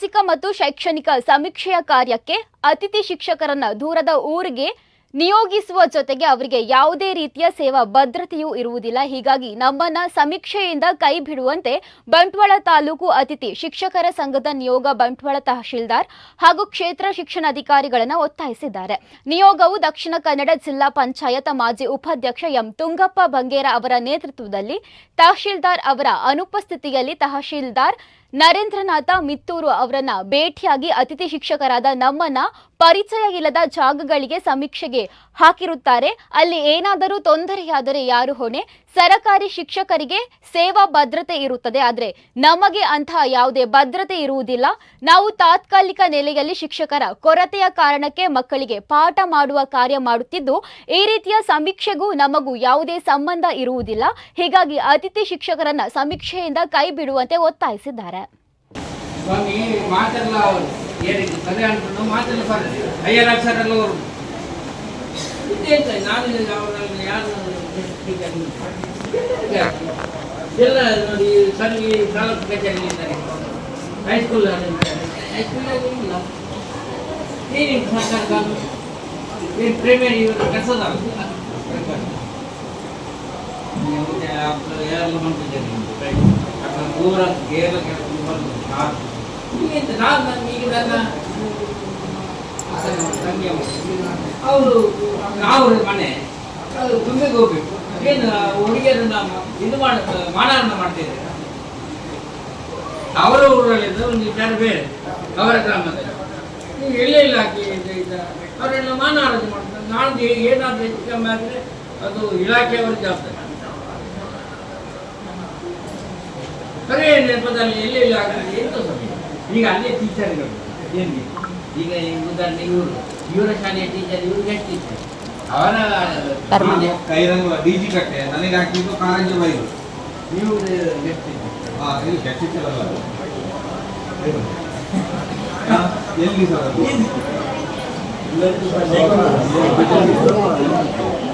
ಸಾಮಾಜಿಕ ಮತ್ತು ಶೈಕ್ಷಣಿಕ ಸಮೀಕ್ಷೆಯ ಕಾರ್ಯಕ್ಕೆ ಅತಿಥಿ ಶಿಕ್ಷಕರನ್ನ ದೂರದ ಊರಿಗೆ ನಿಯೋಗಿಸುವ ಜೊತೆಗೆ ಅವರಿಗೆ ಯಾವುದೇ ರೀತಿಯ ಸೇವಾ ಭದ್ರತೆಯೂ ಇರುವುದಿಲ್ಲ. ಹೀಗಾಗಿ ನಮ್ಮನ್ನ ಸಮೀಕ್ಷೆಯಿಂದ ಕೈ ಬಿಡುವಂತೆ ಬಂಟ್ವಾಳ ತಾಲೂಕು ಅತಿಥಿ ಶಿಕ್ಷಕರ ಸಂಘದ ನಿಯೋಗ ಬಂಟ್ವಾಳ ತಹಶೀಲ್ದಾರ್ ಹಾಗೂ ಕ್ಷೇತ್ರ ಶಿಕ್ಷಣಾಧಿಕಾರಿಗಳನ್ನು ಒತ್ತಾಯಿಸಿದ್ದಾರೆ. ನಿಯೋಗವು ದಕ್ಷಿಣ ಕನ್ನಡ ಜಿಲ್ಲಾ ಪಂಚಾಯತ್ ಮಾಜಿ ಉಪಾಧ್ಯಕ್ಷ ಎಂ ತುಂಗಪ್ಪ ಬಂಗೇರ ಅವರ ನೇತೃತ್ವದಲ್ಲಿ ತಹಶೀಲ್ದಾರ್ ಅವರ ಅನುಪಸ್ಥಿತಿಯಲ್ಲಿ ತಹಶೀಲ್ದಾರ್ ನರೇಂದ್ರನಾಥ ಮಿತ್ತೂರು ಅವರನ್ನ ಭೇಟಿಯಾಗಿ ಅತಿಥಿ ಶಿಕ್ಷಕರಾದ ನಮ್ಮನ್ನ ಪರಿಚಯ ಇಲ್ಲದ ಜಾಗಗಳಿಗೆ ಸಮೀಕ್ಷೆಗೆ ಹಾಕಿರುತ್ತಾರೆ. ಅಲ್ಲಿ ಏನಾದರೂ ತೊಂದರೆಯಾದರೆ ಯಾರು ಹೊಣೆ? ಸರಕಾರಿ ಶಿಕ್ಷಕರಿಗೆ ಸೇವಾ ಭದ್ರತೆ ಇರುತ್ತದೆ. ಆದರೆ ನಮಗೆ ಅಂತಹ ಯಾವುದೇ ಭದ್ರತೆ ಇರುವುದಿಲ್ಲ. ನಾವು ತಾತ್ಕಾಲಿಕ ನೆಲೆಯಲ್ಲಿ ಶಿಕ್ಷಕರ ಕೊರತೆಯ ಕಾರಣಕ್ಕೆ ಮಕ್ಕಳಿಗೆ ಪಾಠ ಮಾಡುವ ಕಾರ್ಯ ಮಾಡುತ್ತಿದ್ದು, ಈ ರೀತಿಯ ಸಮೀಕ್ಷೆಗೂ ನಮಗೂ ಯಾವುದೇ ಸಂಬಂಧ ಇರುವುದಿಲ್ಲ. ಹೀಗಾಗಿ ಅತಿಥಿ ಶಿಕ್ಷಕರನ್ನ ಸಮೀಕ್ಷೆಯಿಂದ ಕೈ ಬಿಡುವಂತೆ ಒತ್ತಾಯಿಸಿದ್ದಾರೆ. ಏನಿದೆ ಸರಿ ಅನ್ಕೊಂಡು ಮಾತೆಲ್ಲ ಸರ್ ಹೈಯರ್ ಆಫೀಸರ್ ಎಲ್ಲ ಅವರು. ನಾನು ಅವರಲ್ಲಿ ಯಾರು ಎಲ್ಲ ನೋಡಿ ಸರಿ ತಾಲೂಕು ಕಚೇರಿ ಇದ್ದಾರೆ. ಹೈಸ್ಕೂಲ್ ಹೈಸ್ಕೂಲ್ ನೀನು ಸರ್ಕಾರ ಏನು ಪ್ರೈಮರಿ ಇವರು ಕೆಲಸದ ಎಲ್ಲ ಮಾಡ್ತಿದ್ದಾರೆ ಊರ ಕೇರಳ ಕೆಲಸ ಈಗೆಂತ ನಾನು ನನ್ನ ಈಗ ನನ್ನ ಅವರು ಅವ್ರ ಮನೆ, ಅದು ತುಂಬಿಗೆ ಹೋಗ್ಬೇಕು. ಏನು ಹುಡುಗಿಯರನ್ನ ಇದು ಮಾಡ ಮಾನವನ್ನ ಮಾಡ್ತಿದ್ದಾರೆ. ಅವರ ಊರಲ್ಲಿದ್ದ ಒಂದು ವಿಚಾರ ಬೇರೆ. ಅವರ ಗ್ರಾಮದಲ್ಲಿ. ನೀವು ಎಲ್ಲೇ ಇಲ್ಲ ಹಾಕಿ ಅವರೆಲ್ಲ ಮಾನವರಾಜ ಮಾಡ್ತಾರೆ. ನಾಳೆ ಏನಾದರೂ ಹೆಚ್ಚು ಕಮ್ಮಿ ಆದರೆ ಅದು ಇಲಾಖೆಯವರ ಜವಾಬ್ದಾರಿ. ಬರೀ ನೆಪದಲ್ಲಿ ಎಲ್ಲೇ ಇಲ್ಲ ಆಗ್ತದೆ ಎಂತ ಸಮಯ ಈಗ ಅಲ್ಲೇ ಟೀಚರ್ಗಳು ಏನಿಗೆ ಈಗ ಈ ಉದಾಹರಣೆ ಇವರು? ಇವರ ಶಾಲೆಯ ಟೀಚರ್ ಇವ್ರಿಗೆ ಎಷ್ಟು ಟೀಚರ್ ಅವರ ಪರ್ಮನೆಂಟ್. ಕೈರಂಗ ಡಿಜಿ ಕಟ್ಟೆ ನನಗೆ ಹಾಕಿದ್ದು ಕಾರಂಜಿ ಬೈಲು. ನೀವು ಎಷ್ಟು ಟೀಚರ್ ಹಾ ಇಲ್ಲಿ ಕೆಟ್ಟಿದ್ದಲ್ಲ ಎಲ್ಲಿ ಸರ್ ಅದು?